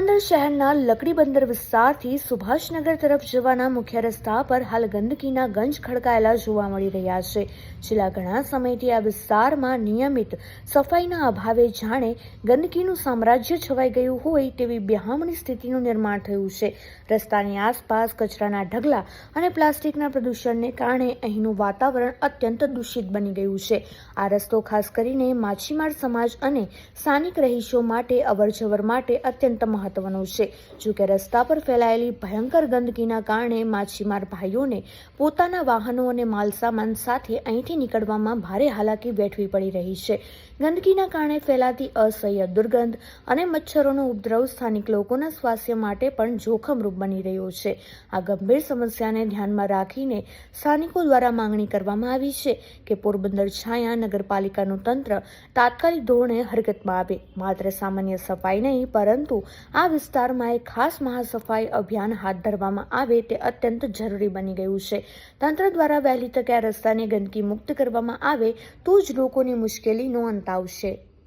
પોરબંદર શહેરના લકડી બંદર વિસ્તારથી સુભાષનગર તરફ જવાના મુખ્ય રસ્તા પર હાલ ગંદકીના ગંજ ખડકાયેલા જોવા મળી રહ્યા છે. છેલ્લા ઘણા સમયથી આ વિસ્તારમાં નિયમિત સફાઈના અભાવે જાણે ગંદકીનું સામ્રાજ્ય છવાઈ ગયું હોય તેવી બિહામણી સ્થિતિનું નિર્માણ થયું છે. રસ્તાની આસપાસ કચરાના ઢગલા અને પ્લાસ્ટિકના પ્રદૂષણને કારણે અહીંનું વાતાવરણ અત્યંત દૂષિત બની ગયું છે. આ રસ્તો ખાસ કરીને માછીમાર સમાજ અને સ્થાનિક રહીશો માટે અવરજવર માટે અત્યંત મહત્વનો છે. જોકે રસ્તા પર ફેલાયેલી ભયંકર ગંદકીના કારણે માછીમાર ભાઈઓને પોતાના વાહનો અને માલસામાન સાથે અહીંથી નીકળવામાં ભારે હાલાકી વેઠવી પડી રહી છે. ગંદકીના કારણે ફેલાતી અસહ્ય દુર્ગંધ અને મચ્છરોનો ઉપદ્રવ સ્થાનિક લોકોના સ્વાસ્થ્ય માટે પણ જોખમરૂપ બની રહ્યો છે. આ ગંભીર સમસ્યાને ધ્યાનમાં રાખીને સ્થાનિકો દ્વારા માંગણી કરવામાં આવી છે કે પોરબંદર છાયા નગરપાલિકાનું તંત્ર તાત્કાલિક ધોરણે હરકતમાં આવે. માત્ર સામાન્ય સફાઈ નહીં, પરંતુ આ વિસ્તારમાં એક ખાસ મહાસફાઈ અભિયાન હાથ ધરવામાં આવે તે અત્યંત જરૂરી બની ગયું છે. તંત્ર દ્વારા વહેલી તકે આ રસ્તાને ગંદકી મુક્ત કરવામાં આવે તો જ લોકોની મુશ્કેલીનો અંત આવશે.